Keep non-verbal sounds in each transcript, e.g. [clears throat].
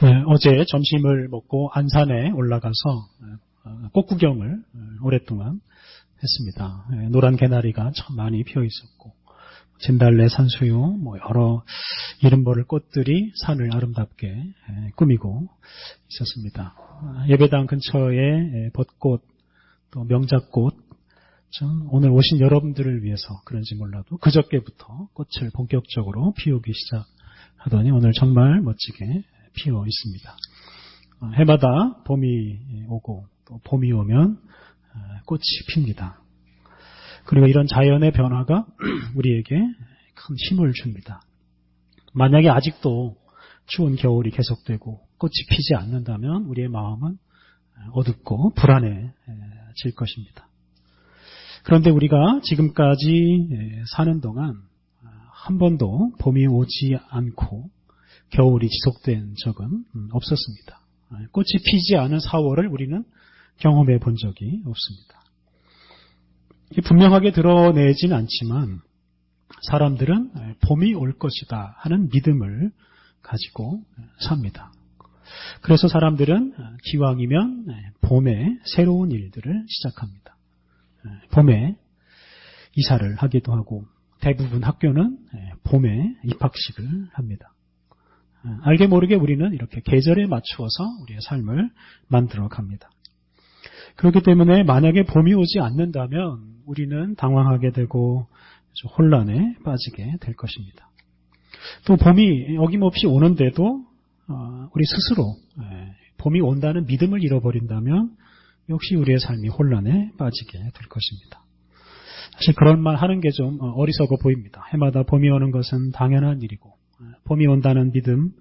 네, 어제 점심을 먹고 안산에 올라가서 어, 꽃구경을 어, 오랫동안 했습니다. 네, 노란 개나리가 참 많이 피어 있었고 진달래, 산수유, 뭐 여러 이름 모를 꽃들이 산을 아름답게 예, 꾸미고 있었습니다. 예배당 근처에 벚꽃, 또 명작꽃, 오늘 오신 여러분들을 위해서 그런지 몰라도 그저께부터 꽃을 본격적으로 피우기 시작하더니 오늘 정말 멋지게 피어 있습니다. 해마다 봄이 오고 또 봄이 오면 꽃이 핍니다. 그리고 이런 자연의 변화가 [clears throat] 우리에게 큰 힘을 줍니다. 만약에 아직도 추운 겨울이 계속되고 꽃이 피지 않는다면 우리의 마음은 어둡고 불안해질 것입니다. 그런데 우리가 지금까지 사는 동안 한 번도 봄이 오지 않고 겨울이 지속된 적은 없었습니다. 꽃이 피지 않은 4월을 우리는 경험해 본 적이 없습니다. 분명하게 드러내진 않지만 사람들은 봄이 올 것이다 하는 믿음을 가지고 삽니다. 그래서 사람들은 기왕이면 봄에 새로운 일들을 시작합니다. 봄에 이사를 하기도 하고 대부분 학교는 봄에 입학식을 합니다. 알게 모르게 우리는 이렇게 계절에 맞추어서 우리의 삶을 만들어 갑니다. 그렇기 때문에 만약에 봄이 오지 않는다면 우리는 당황하게 되고 혼란에 빠지게 될 것입니다. 또 봄이 어김없이 오는데도 어, 우리 스스로 예, 봄이 온다는 믿음을 잃어버린다면 역시 우리의 삶이 혼란에 빠지게 될 것입니다. 사실 그런 말 하는 게 좀 어리석어 보입니다. 해마다 봄이 오는 것은 당연한 일이고 예, 봄이 온다는 믿음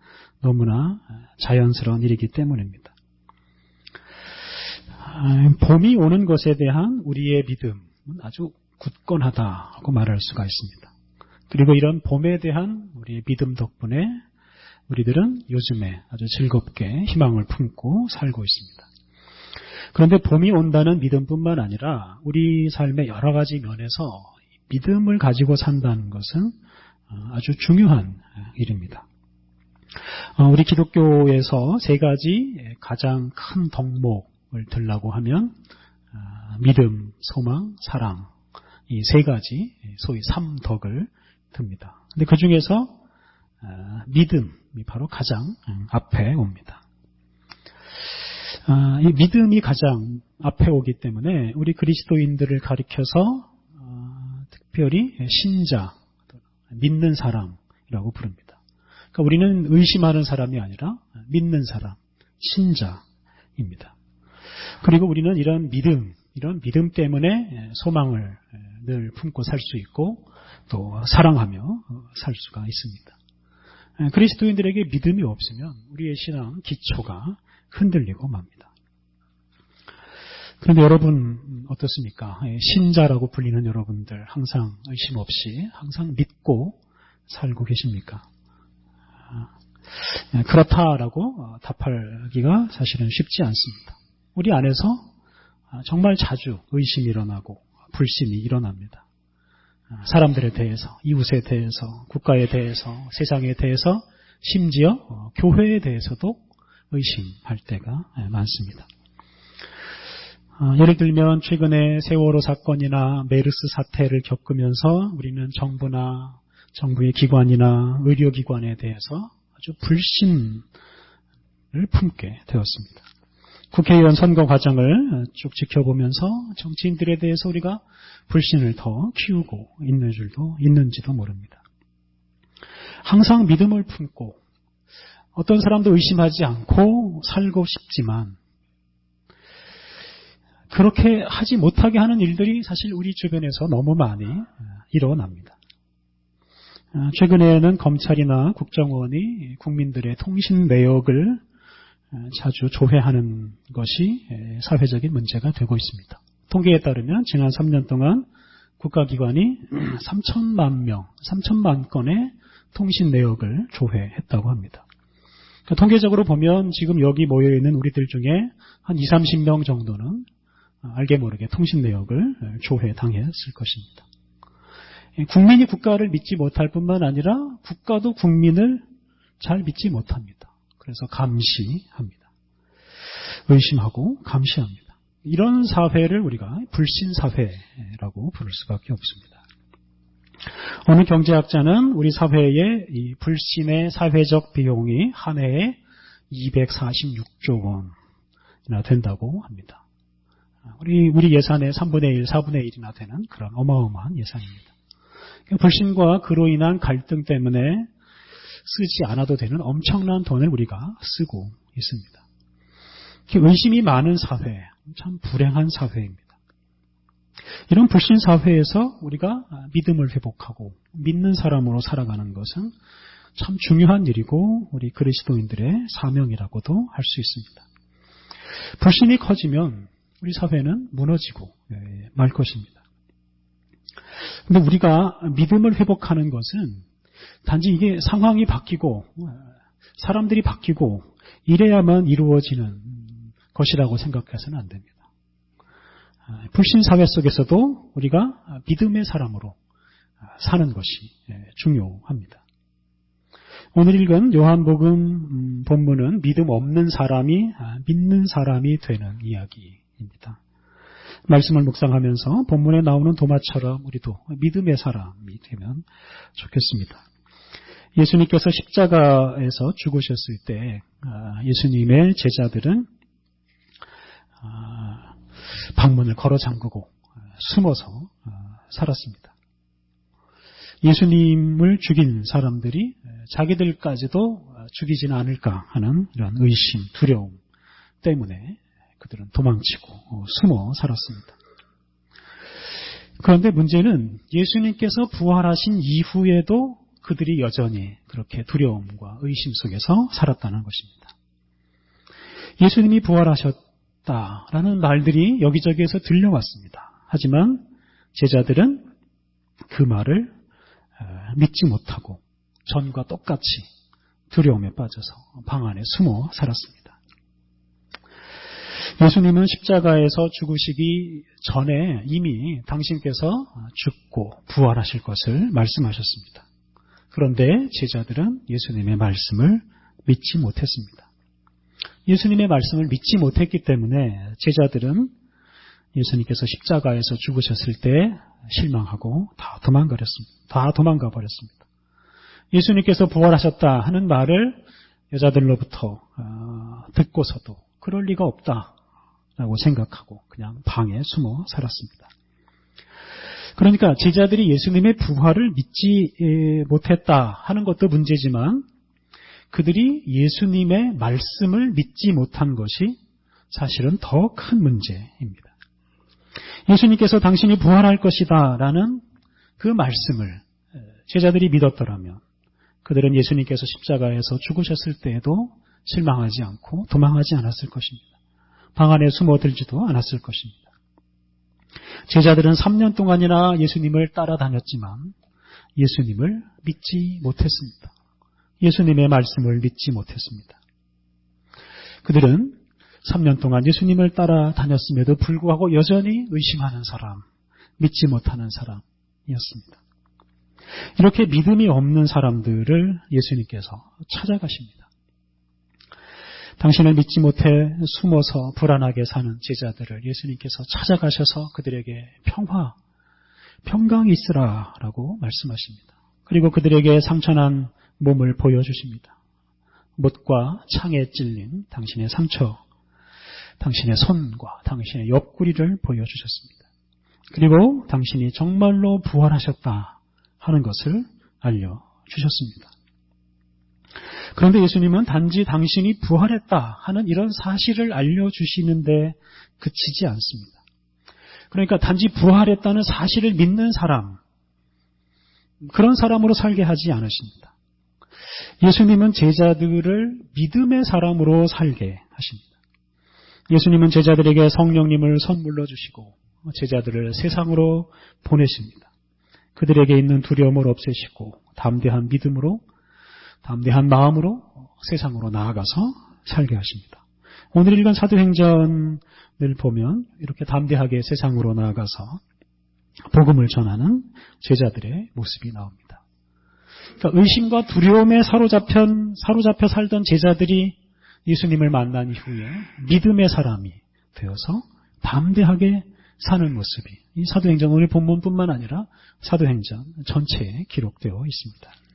너무나 자연스러운 일이기 때문입니다. 아, 봄이 오는 것에 대한 우리의 믿음은 아주 굳건하다고 말할 수가 있습니다. 그리고 이런 봄에 대한 우리의 믿음 덕분에 우리들은 요즘에 아주 즐겁게 희망을 품고 살고 있습니다. 그런데 봄이 온다는 믿음뿐만 아니라 우리 삶의 여러 가지 면에서 믿음을 가지고 산다는 것은 아주 중요한 일입니다. 어, 우리 기독교에서 세 가지 가장 큰 덕목을 들라고 하면 아, 믿음, 소망, 사랑 이 세 가지 소위 삼덕을 듭니다. 근데 그 중에서 아, 믿음이 바로 가장 음, 앞에 옵니다. 아, 이 믿음이 가장 앞에 오기 때문에 우리 그리스도인들을 가리켜서 특별히 신자, 믿는 사람이라고 부릅니다. 그러니까 우리는 의심하는 사람이 아니라 믿는 사람, 신자입니다. 그리고 우리는 이런 믿음, 이런 믿음 때문에 소망을 늘 품고 살 수 있고 또 사랑하며 살 수가 있습니다. 그리스도인들에게 믿음이 없으면 우리의 신앙 기초가 흔들리고 맙니다. 그런데 여러분 어떻습니까? 신자라고 불리는 여러분들 항상 의심 없이 항상 믿고 살고 계십니까? 예, 그렇다라고 어, 답하기가 사실은 쉽지 않습니다. 우리 안에서 아, 정말 자주 의심이 일어나고 불신이 일어납니다. 아, 사람들에 대해서, 이웃에 대해서, 국가에 대해서, 세상에 대해서, 심지어 어, 교회에 대해서도 의심할 때가 예, 많습니다. 아, 예를 들면 최근에 세월호 사건이나 메르스 사태를 겪으면서 우리는 정부나 정부의 기관이나 의료기관에 대해서 아주 불신을 품게 되었습니다. 국회의원 선거 과정을 쭉 지켜보면서 정치인들에 대해서 우리가 불신을 더 키우고 있는 줄도 있는지도 모릅니다. 항상 믿음을 품고 어떤 사람도 의심하지 않고 살고 싶지만 그렇게 하지 못하게 하는 일들이 사실 우리 주변에서 너무 많이 일어납니다. 아, 최근에는 검찰이나 국정원이 국민들의 통신 내역을 아, 자주 조회하는 것이 사회적인 문제가 되고 있습니다. 통계에 따르면 지난 3년 동안 국가기관이 [clears throat] 3천만 명, 3천만 건의 통신 내역을 조회했다고 합니다. 그러니까 통계적으로 보면 지금 여기 모여있는 우리들 중에 한 20, 30명 정도는 알게 모르게 통신 내역을 조회당했을 것입니다. 예, 국민이 국가를 믿지 못할 뿐만 아니라 국가도 국민을 잘 믿지 못합니다. 그래서 감시합니다. 의심하고 감시합니다. 이런 사회를 우리가 불신 사회라고 부를 수밖에 없습니다. 어느 경제학자는 우리 사회의 이 불신의 사회적 비용이 한 해에 246조 원이나 된다고 합니다. 우리, 우리 예산의 3분의 1, 4분의 1이나 되는 그런 어마어마한 예산입니다. 불신과 그로 인한 갈등 때문에 쓰지 않아도 되는 엄청난 돈을 우리가 쓰고 있습니다. 의심이 많은 사회, 참 불행한 사회입니다. 이런 불신 사회에서 우리가 믿음을 회복하고 믿는 사람으로 살아가는 것은 참 중요한 일이고 우리 그리스도인들의 사명이라고도 할 수 있습니다. 불신이 커지면 우리 사회는 무너지고 예, 말 것입니다. 근데 우리가 믿음을 회복하는 것은 단지 이게 상황이 바뀌고 사람들이 바뀌고 이래야만 이루어지는 것이라고 생각해서는 안 됩니다. 불신 사회 속에서도 우리가 믿음의 사람으로 사는 것이 예, 중요합니다. 오늘 읽은 요한복음 음, 본문은 믿음 없는 사람이 믿는 사람이 되는 이야기 입니다. 말씀을 묵상하면서 본문에 나오는 도마처럼 우리도 믿음의 사람이 되면 좋겠습니다. 예수님께서 십자가에서 죽으셨을 때 아, 예수님의 제자들은 아, 방문을 걸어 잠그고 아, 숨어서 살았습니다. 예수님을 죽인 사람들이 자기들까지도 죽이지는 않을까 하는 이런 의심, 두려움 때문에 그들은 도망치고 어, 숨어 살았습니다. 그런데 문제는 예수님께서 부활하신 이후에도 그들이 여전히 그렇게 두려움과 의심 속에서 살았다는 것입니다. 예수님이 부활하셨다라는 말들이 여기저기에서 들려왔습니다. 하지만 제자들은 그 말을 어, 믿지 못하고 전과 똑같이 두려움에 빠져서 방 안에 숨어 살았습니다. 예수님은 십자가에서 죽으시기 전에 이미 당신께서 죽고 부활하실 것을 말씀하셨습니다. 그런데 제자들은 예수님의 말씀을 믿지 못했습니다. 예수님의 말씀을 믿지 못했기 때문에 제자들은 예수님께서 십자가에서 죽으셨을 때 실망하고 다 도망가렸습니다. 다 도망가 버렸습니다. 예수님께서 부활하셨다 하는 말을 여자들로부터 어, 듣고서도 그럴 리가 없다 라고 생각하고 그냥 방에 숨어 살았습니다. 그러니까 제자들이 예수님의 부활을 믿지 못했다 하는 것도 문제지만 그들이 예수님의 말씀을 믿지 못한 것이 사실은 더 큰 문제입니다. 예수님께서 당신이 부활할 것이다 라는 그 말씀을 제자들이 믿었더라면 그들은 예수님께서 십자가에서 죽으셨을 때에도 실망하지 않고 도망하지 않았을 것입니다. 방 안에 숨어들지도 않았을 것입니다. 제자들은 3년 동안이나 예수님을 따라다녔지만 예수님을 믿지 못했습니다. 예수님의 말씀을 믿지 못했습니다. 그들은 3년 동안 예수님을 따라다녔음에도 불구하고 여전히 의심하는 사람, 믿지 못하는 사람이었습니다. 이렇게 믿음이 없는 사람들을 예수님께서 찾아가십니다. 당신을 믿지 못해 숨어서 불안하게 사는 제자들을 예수님께서 찾아가셔서 그들에게 평화, 평강이 있으라 라고 말씀하십니다. 그리고 그들에게 상처난 몸을 보여주십니다. 못과 창에 찔린 당신의 상처, 당신의 손과 당신의 옆구리를 보여주셨습니다. 그리고 당신이 정말로 부활하셨다 하는 것을 알려주셨습니다. 그런데 예수님은 단지 당신이 부활했다 하는 이런 사실을 알려주시는데 그치지 않습니다. 그러니까 단지 부활했다는 사실을 믿는 사람, 그런 사람으로 살게 하지 않으십니다. 예수님은 제자들을 믿음의 사람으로 살게 하십니다. 예수님은 제자들에게 성령님을 선물로 주시고 제자들을 세상으로 보내십니다. 그들에게 있는 두려움을 없애시고 담대한 믿음으로 담대한 마음으로 세상으로 나아가서 살게 하십니다. 오늘 읽은 사도행전을 보면 이렇게 담대하게 세상으로 나아가서 복음을 전하는 제자들의 모습이 나옵니다. 그러니까 의심과 두려움에 사로잡혀, 사로잡혀 살던 제자들이 예수님을 만난 이후에 믿음의 사람이 되어서 담대하게 사는 모습이 이 사도행전 오늘 본문뿐만 아니라 사도행전 전체에 기록되어 있습니다.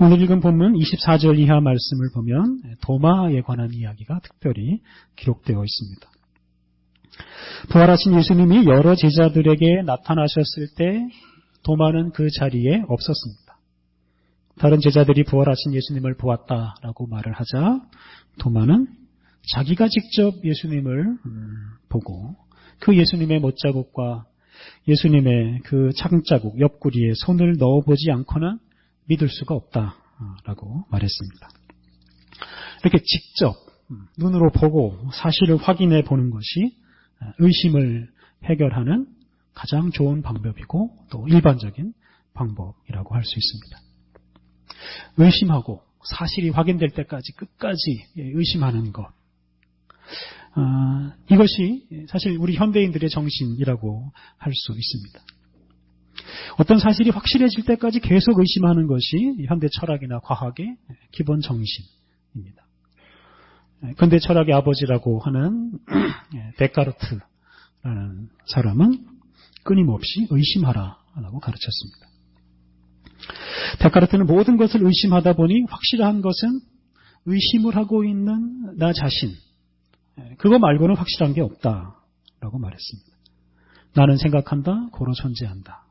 오늘 읽은 본문 24절 이하 말씀을 보면 도마에 관한 이야기가 특별히 기록되어 있습니다. 부활하신 예수님이 여러 제자들에게 나타나셨을 때 도마는 그 자리에 없었습니다. 다른 제자들이 부활하신 예수님을 보았다라고 말을 하자 도마는 자기가 직접 예수님을 보고 그 예수님의 못자국과 예수님의 그 창자국 옆구리에 손을 넣어보지 않고는 믿을 수가 없다라고 말했습니다. 이렇게 직접 눈으로 보고 사실을 확인해 보는 것이 의심을 해결하는 가장 좋은 방법이고 또 일반적인 방법이라고 할 수 있습니다. 의심하고 사실이 확인될 때까지 끝까지 의심하는 것. 아, 이것이 사실 우리 현대인들의 정신이라고 할 수 있습니다. 어떤 사실이 확실해질 때까지 계속 의심하는 것이 현대 철학이나 과학의 기본 정신입니다. 근대 철학의 아버지라고 하는 [clears throat] 데카르트라는 사람은 끊임없이 의심하라라고 가르쳤습니다. 데카르트는 모든 것을 의심하다 보니 확실한 것은 의심을 하고 있는 나 자신, 그거 말고는 확실한 게 없다라고 말했습니다. 나는 생각한다, 고로 존재한다.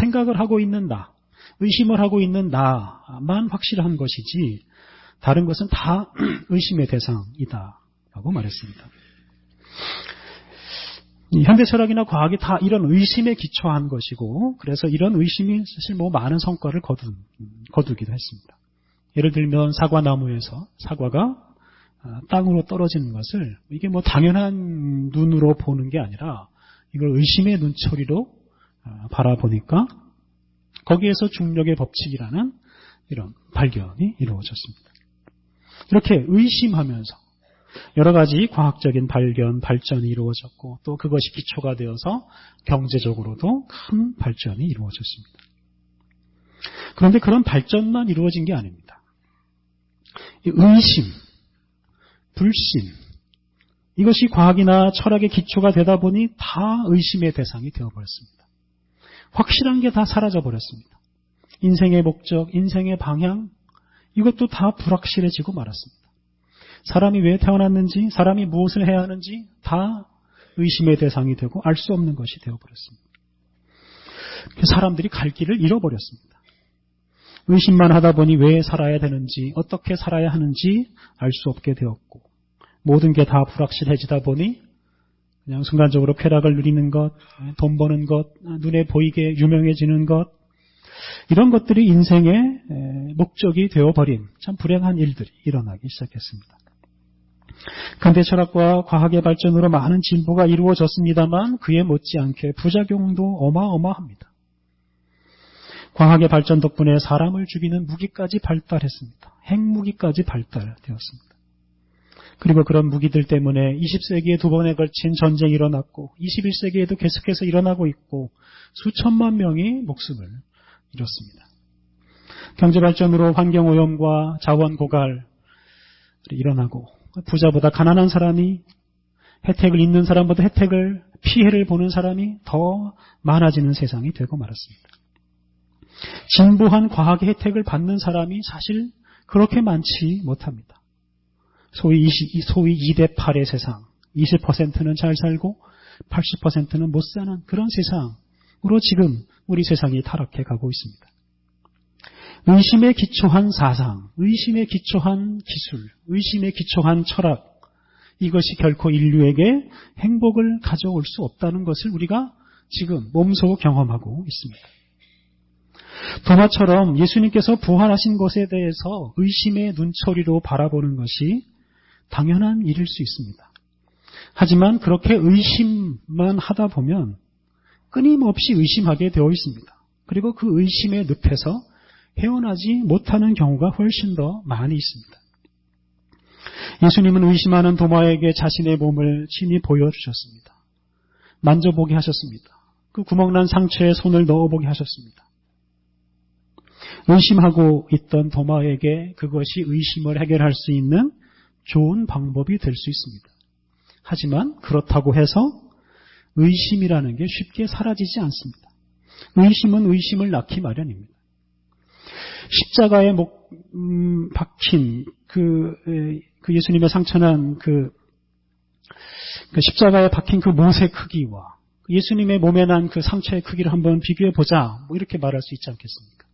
생각을 하고 있는 나, 의심을 하고 있는 나만 확실한 것이지 다른 것은 다 [clears throat] 의심의 대상이다 라고 말했습니다. 현대 철학이나 과학이 다 이런 의심에 기초한 것이고 그래서 이런 의심이 사실 뭐 많은 성과를 거두, 거두기도 했습니다. 예를 들면 사과나무에서 사과가 아, 땅으로 떨어지는 것을 이게 뭐 당연한 눈으로 보는 게 아니라 이걸 의심의 눈초리로 아, 바라보니까 거기에서 중력의 법칙이라는 이런 발견이 이루어졌습니다. 이렇게 의심하면서 여러 가지 과학적인 발견, 발전이 이루어졌고 또 그것이 기초가 되어서 경제적으로도 큰 발전이 이루어졌습니다. 그런데 그런 발전만 이루어진 게 아닙니다. 의심, 불신, 이것이 과학이나 철학의 기초가 되다 보니 다 의심의 대상이 되어버렸습니다. 확실한 게 다 사라져 버렸습니다. 인생의 목적, 인생의 방향, 이것도 다 불확실해지고 말았습니다. 사람이 왜 태어났는지, 사람이 무엇을 해야 하는지 다 의심의 대상이 되고 알 수 없는 것이 되어버렸습니다. 사람들이 갈 길을 잃어버렸습니다. 의심만 하다 보니 왜 살아야 되는지, 어떻게 살아야 하는지 알 수 없게 되었고, 모든 게 다 불확실해지다 보니 그냥 순간적으로 쾌락을 누리는 것, 돈 버는 것, 눈에 보이게 유명해지는 것, 이런 것들이 인생의 목적이 되어버린 참 불행한 일들이 일어나기 시작했습니다. 근대 철학과 과학의 발전으로 많은 진보가 이루어졌습니다만 그에 못지않게 부작용도 어마어마합니다. 과학의 발전 덕분에 사람을 죽이는 무기까지 발달했습니다. 핵무기까지 발달되었습니다. 그리고 그런 무기들 때문에 20세기에 두 번에 걸친 전쟁이 일어났고 21세기에도 계속해서 일어나고 있고 수천만 명이 목숨을 잃었습니다. 경제 발전으로 환경 오염과 자원 고갈이 일어나고 부자보다 가난한 사람이 혜택을 있는 사람보다 혜택을 피해를 보는 사람이 더 많아지는 세상이 되고 말았습니다. 진보한 과학의 혜택을 받는 사람이 사실 그렇게 많지 못합니다. 소위 20, 소위 2대 8의 세상, 20%는 잘 살고 80%는 못 사는 그런 세상으로 지금 우리 세상이 타락해 가고 있습니다. 의심에 기초한 사상, 의심에 기초한 기술, 의심에 기초한 철학, 이것이 결코 인류에게 행복을 가져올 수 없다는 것을 우리가 지금 몸소 경험하고 있습니다. 도마처럼 예수님께서 부활하신 것에 대해서 의심의 눈초리로 바라보는 것이 당연한 일일 수 있습니다. 하지만 그렇게 의심만 하다 보면 끊임없이 의심하게 되어 있습니다. 그리고 그 의심의 늪에서 헤어나지 못하는 경우가 훨씬 더 많이 있습니다. 예수님은 의심하는 도마에게 자신의 몸을 친히 보여주셨습니다. 만져보게 하셨습니다. 그 구멍난 상처에 손을 넣어보게 하셨습니다. 의심하고 있던 도마에게 그것이 의심을 해결할 수 있는 좋은 방법이 될 수 있습니다. 하지만 그렇다고 해서 의심이라는 게 쉽게 사라지지 않습니다. 의심은 의심을 낳기 마련입니다. 십자가에 목, 음, 박힌 그, 그 예수님의 상처난 그, 그 십자가에 박힌 그 못의 크기와 예수님의 몸에 난 그 상처의 크기를 한번 비교해 보자. 뭐 이렇게 말할 수 있지 않겠습니까?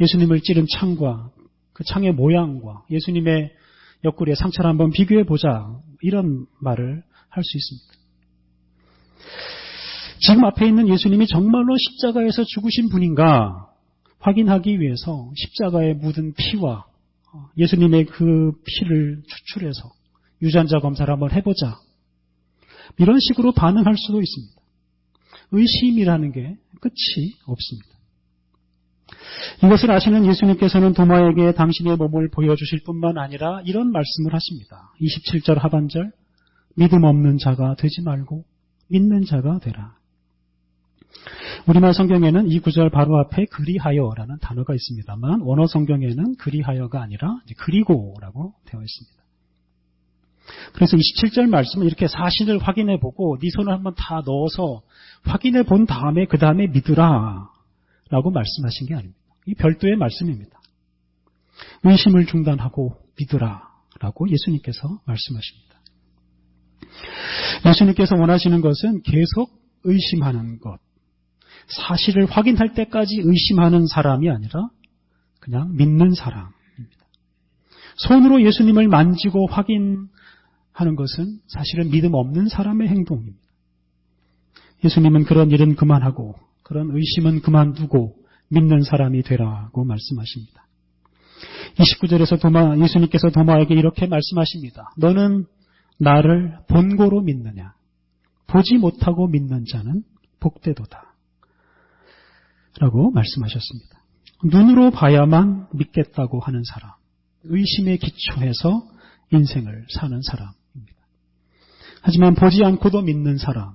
예수님을 찌른 창과 그 창의 모양과 예수님의 옆구리의 상처를 한번 비교해 보자. 이런 말을 할 수 있습니다. 지금 앞에 있는 예수님이 정말로 십자가에서 죽으신 분인가 확인하기 위해서 십자가에 묻은 피와 예수님의 그 피를 추출해서 유전자 검사를 한번 해보자. 이런 식으로 반응할 수도 있습니다. 의심이라는 게 끝이 없습니다. 이것을 아시는 예수님께서는 도마에게 당신의 몸을 보여주실 뿐만 아니라 이런 말씀을 하십니다. 27절 하반절 믿음 없는 자가 되지 말고 믿는 자가 되라. 우리말 성경에는 이 구절 바로 앞에 그리하여라는 단어가 있습니다만 원어 성경에는 그리하여가 아니라 그리고라고 되어 있습니다. 그래서 27절 말씀은 이렇게 사실을 확인해 보고 네 손을 한번 다 넣어서 확인해 본 다음에 그 다음에 믿으라 라고 말씀하신 게 아닙니다. 이 별도의 말씀입니다. 의심을 중단하고 믿으라 라고 예수님께서 말씀하십니다. 예수님께서 원하시는 것은 계속 의심하는 것, 사실을 확인할 때까지 의심하는 사람이 아니라 그냥 믿는 사람입니다. 손으로 예수님을 만지고 확인하는 것은 사실은 믿음 없는 사람의 행동입니다. 예수님은 그런 일은 그만하고 그런 의심은 그만두고 믿는 사람이 되라고 말씀하십니다. 29절에서 도마, 예수님께서 도마에게 이렇게 말씀하십니다. 너는 나를 본고로 믿느냐? 보지 못하고 믿는 자는 복되도다. 라고 말씀하셨습니다. 눈으로 봐야만 믿겠다고 하는 사람, 의심에 기초해서 인생을 사는 사람입니다. 하지만 보지 않고도 믿는 사람,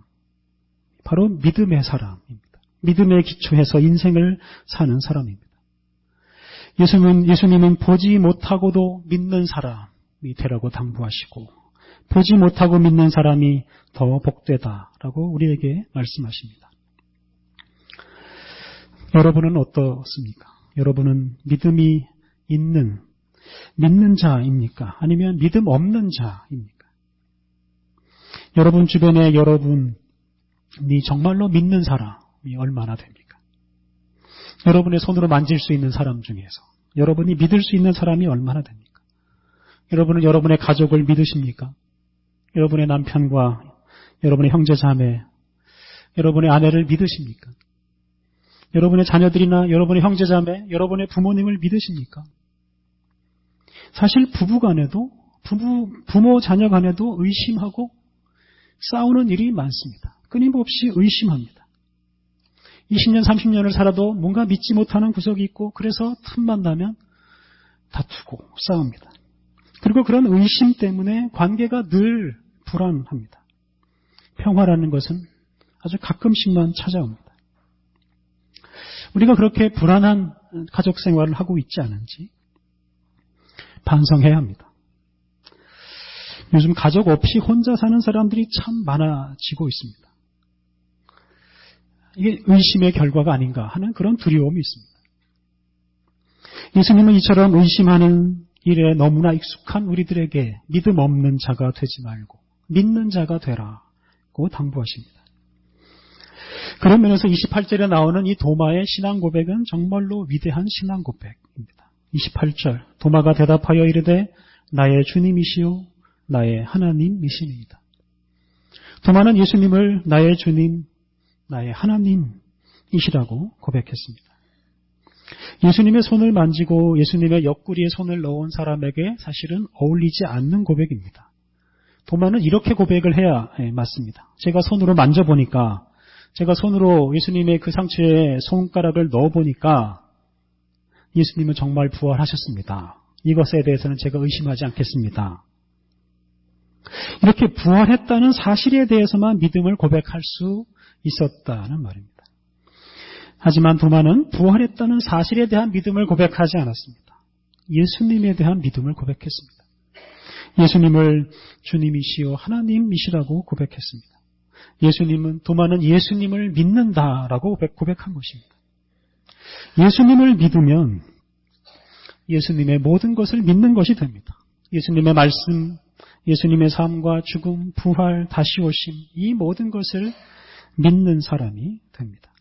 바로 믿음의 사람입니다. 믿음에 기초해서 인생을 사는 사람입니다. 예수님은, 예수님은 보지 못하고도 믿는 사람이 되라고 당부하시고, 보지 못하고 믿는 사람이 더 복되다라고 우리에게 말씀하십니다. 여러분은 어떻습니까? 여러분은 믿음이 있는, 믿는 자입니까? 아니면 믿음 없는 자입니까? 여러분 주변에 여러분이 정말로 믿는 사람 이 얼마나 됩니까? 여러분의 손으로 만질 수 있는 사람 중에서 여러분이 믿을 수 있는 사람이 얼마나 됩니까? 여러분은 여러분의 가족을 믿으십니까? 여러분의 남편과 여러분의 형제 자매, 여러분의 아내를 믿으십니까? 여러분의 자녀들이나 여러분의 형제 자매, 여러분의 부모님을 믿으십니까? 사실 부부 간에도 부부, 부모 자녀 간에도 의심하고 싸우는 일이 많습니다. 끊임없이 의심합니다. 20년, 30년을 살아도 뭔가 믿지 못하는 구석이 있고 그래서 틈만 나면 다투고 싸웁니다. 그리고 그런 의심 때문에 관계가 늘 불안합니다. 평화라는 것은 아주 가끔씩만 찾아옵니다. 우리가 그렇게 불안한 가족 생활을 하고 있지 않은지 반성해야 합니다. 요즘 가족 없이 혼자 사는 사람들이 참 많아지고 있습니다. 이게 의심의 결과가 아닌가 하는 그런 두려움이 있습니다. 예수님은 이처럼 의심하는 일에 너무나 익숙한 우리들에게 믿음 없는 자가 되지 말고 믿는 자가 되라고 당부하십니다. 그런 면에서 28절에 나오는 이 도마의 신앙 고백은 정말로 위대한 신앙 고백입니다. 28절 도마가 대답하여 이르되 나의 주님이시요 나의 하나님이시니이다. 도마는 예수님을 나의 주님, 나의 하나님이시라고 고백했습니다. 예수님의 손을 만지고 예수님의 옆구리에 손을 넣은 사람에게 사실은 어울리지 않는 고백입니다. 도마는 이렇게 고백을 해야 맞습니다. 제가 손으로 만져보니까 제가 손으로 예수님의 그 상처에 손가락을 넣어보니까 예수님은 정말 부활하셨습니다. 이것에 대해서는 제가 의심하지 않겠습니다. 이렇게 부활했다는 사실에 대해서만 믿음을 고백할 수 있었다는 말입니다. 하지만 도마는 부활했다는 사실에 대한 믿음을 고백하지 않았습니다. 예수님에 대한 믿음을 고백했습니다. 예수님을 주님이시요 하나님이시라고 고백했습니다. 예수님은 도마는 예수님을 믿는다라고 고백한 것입니다. 예수님을 믿으면 예수님의 모든 것을 믿는 것이 됩니다. 예수님의 말씀, 예수님의 삶과 죽음, 부활, 다시 오심, 이 모든 것을 믿는 사람이 됩니다.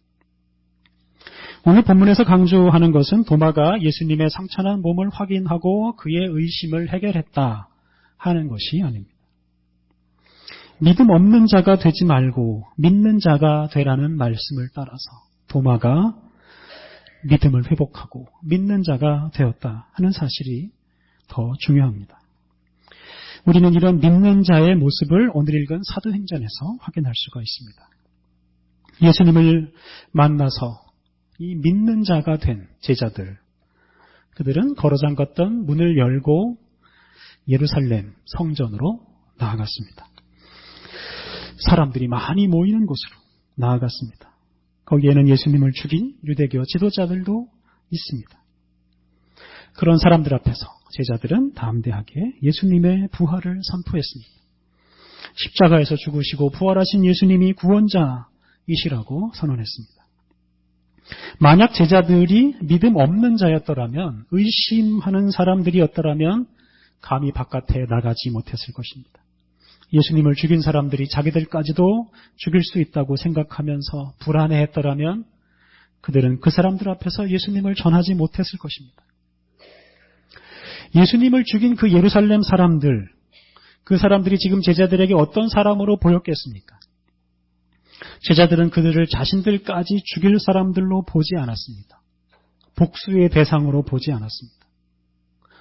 오늘 본문에서 강조하는 것은 도마가 예수님의 상처난 몸을 확인하고 그의 의심을 해결했다 하는 것이 아닙니다. 믿음 없는 자가 되지 말고 믿는 자가 되라는 말씀을 따라서 도마가 믿음을 회복하고 믿는 자가 되었다 하는 사실이 더 중요합니다. 우리는 이런 믿는 자의 모습을 오늘 읽은 사도행전에서 확인할 수가 있습니다. 예수님을 만나서 이 믿는 자가 된 제자들, 그들은 걸어 잠갔던 문을 열고 예루살렘 성전으로 나아갔습니다. 사람들이 많이 모이는 곳으로 나아갔습니다. 거기에는 예수님을 죽인 유대교 지도자들도 있습니다. 그런 사람들 앞에서 제자들은 담대하게 예수님의 부활을 선포했습니다. 십자가에서 죽으시고 부활하신 예수님이 구원자 이시라고 선언했습니다. 만약 제자들이 믿음 없는 자였더라면, 의심하는 사람들이었더라면, 감히 바깥에 나가지 못했을 것입니다. 예수님을 죽인 사람들이 자기들까지도 죽일 수 있다고 생각하면서 불안해했더라면, 그들은 그 사람들 앞에서 예수님을 전하지 못했을 것입니다. 예수님을 죽인 그 예루살렘 사람들, 그 사람들이 지금 제자들에게 어떤 사람으로 보였겠습니까? 제자들은 그들을 자신들까지 죽일 사람들로 보지 않았습니다. 복수의 대상으로 보지 않았습니다.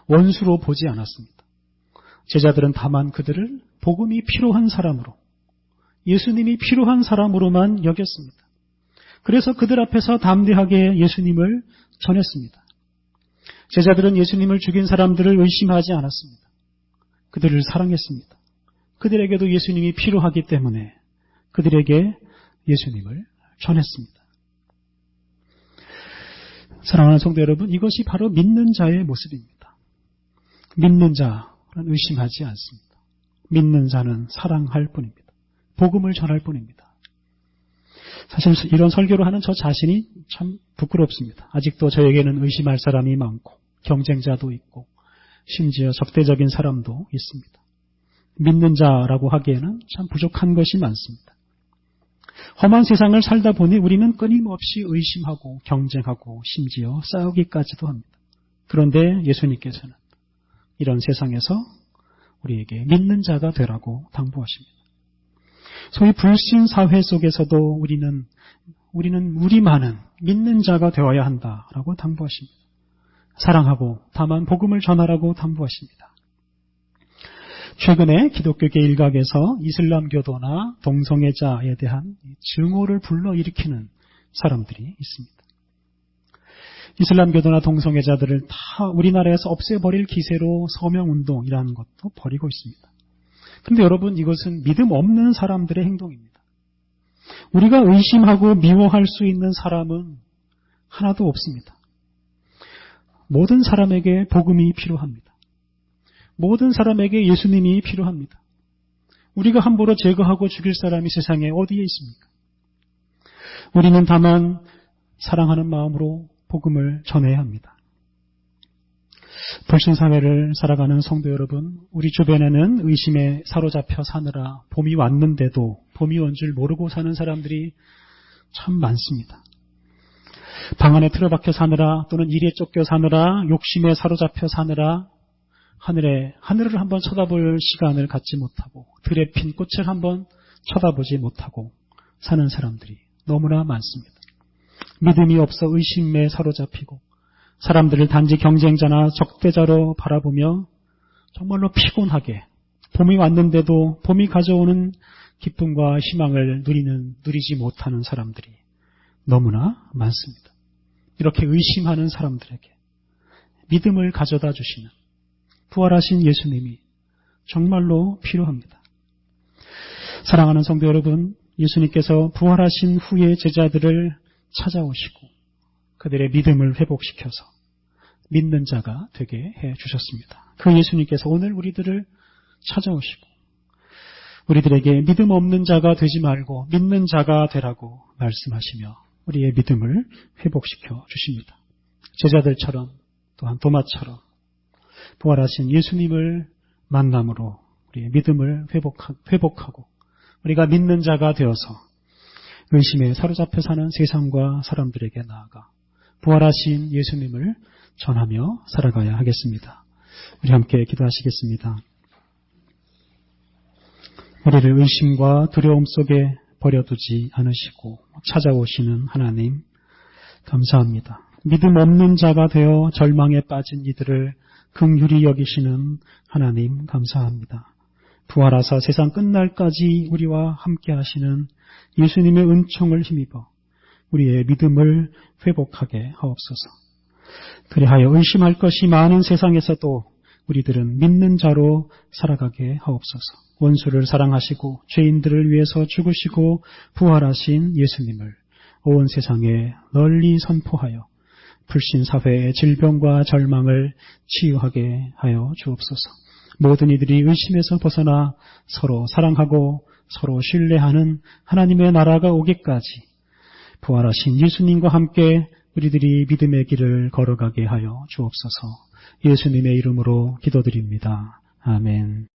원수로 보지 않았습니다. 제자들은 다만 그들을 복음이 필요한 사람으로, 예수님이 필요한 사람으로만 여겼습니다. 그래서 그들 앞에서 담대하게 예수님을 전했습니다. 제자들은 예수님을 죽인 사람들을 의심하지 않았습니다. 그들을 사랑했습니다. 그들에게도 예수님이 필요하기 때문에 그들에게 예수님을 전했습니다. 사랑하는 성도 여러분, 이것이 바로 믿는 자의 모습입니다. 믿는 자는 의심하지 않습니다. 믿는 자는 사랑할 뿐입니다. 복음을 전할 뿐입니다. 사실 이런 설교를 하는 저 자신이 참 부끄럽습니다. 아직도 저에게는 의심할 사람이 많고 경쟁자도 있고 심지어 적대적인 사람도 있습니다. 믿는 자라고 하기에는 참 부족한 것이 많습니다. 험한 세상을 살다 보니 우리는 끊임없이 의심하고 경쟁하고 심지어 싸우기까지도 합니다. 그런데 예수님께서는 이런 세상에서 우리에게 믿는 자가 되라고 당부하십니다. 소위 불신 사회 속에서도 우리는 우리는 우리만은 믿는 자가 되어야 한다라고 당부하십니다. 사랑하고 다만 복음을 전하라고 당부하십니다. 최근에 기독교계 일각에서 이슬람교도나 동성애자에 대한 증오를 불러일으키는 사람들이 있습니다. 이슬람교도나 동성애자들을 다 우리나라에서 없애버릴 기세로 서명운동이라는 것도 벌이고 있습니다. 그런데 여러분 이것은 믿음 없는 사람들의 행동입니다. 우리가 의심하고 미워할 수 있는 사람은 하나도 없습니다. 모든 사람에게 복음이 필요합니다. 모든 사람에게 예수님이 필요합니다. 우리가 함부로 제거하고 죽일 사람이 세상에 어디에 있습니까? 우리는 다만 사랑하는 마음으로 복음을 전해야 합니다. 불신 사회를 살아가는 성도 여러분, 우리 주변에는 의심에 사로잡혀 사느라 봄이 왔는데도 봄이 온 줄 모르고 사는 사람들이 참 많습니다. 방 안에 틀어박혀 사느라 또는 일에 쫓겨 사느라 욕심에 사로잡혀 사느라 하늘에 하늘을 한번 쳐다볼 시간을 갖지 못하고 들에 핀 꽃을 한번 쳐다보지 못하고 사는 사람들이 너무나 많습니다. 믿음이 없어 의심에 사로잡히고 사람들을 단지 경쟁자나 적대자로 바라보며 정말로 피곤하게 봄이 왔는데도 봄이 가져오는 기쁨과 희망을 누리는 누리지 못하는 사람들이 너무나 많습니다. 이렇게 의심하는 사람들에게 믿음을 가져다 주시는 부활하신 예수님이 정말로 필요합니다. 사랑하는 성도 여러분, 예수님께서 부활하신 후에 제자들을 찾아오시고 그들의 믿음을 회복시켜서 믿는 자가 되게 해 주셨습니다. 그 예수님께서 오늘 우리들을 찾아오시고 우리들에게 믿음 없는 자가 되지 말고 믿는 자가 되라고 말씀하시며 우리의 믿음을 회복시켜 주십니다. 제자들처럼 또한 도마처럼 부활하신 예수님을 만남으로 우리의 믿음을 회복하고 우리가 믿는 자가 되어서 의심에 사로잡혀 사는 세상과 사람들에게 나아가 부활하신 예수님을 전하며 살아가야 하겠습니다. 우리 함께 기도하시겠습니다. 우리를 의심과 두려움 속에 버려두지 않으시고 찾아오시는 하나님 감사합니다. 믿음 없는 자가 되어 절망에 빠진 이들을 긍휼히 여기시는 하나님 감사합니다. 부활하사 세상 끝날까지 우리와 함께 하시는 예수님의 은총을 힘입어 우리의 믿음을 회복하게 하옵소서. 그리하여 의심할 것이 많은 세상에서도 우리들은 믿는 자로 살아가게 하옵소서. 원수를 사랑하시고 죄인들을 위해서 죽으시고 부활하신 예수님을 온 세상에 널리 선포하여 불신 사회의 질병과 절망을 치유하게 하여 주옵소서. 모든 이들이 의심에서 벗어나 서로 사랑하고 서로 신뢰하는 하나님의 나라가 오기까지 부활하신 예수님과 함께 우리들이 믿음의 길을 걸어가게 하여 주옵소서. 예수님의 이름으로 기도드립니다. 아멘.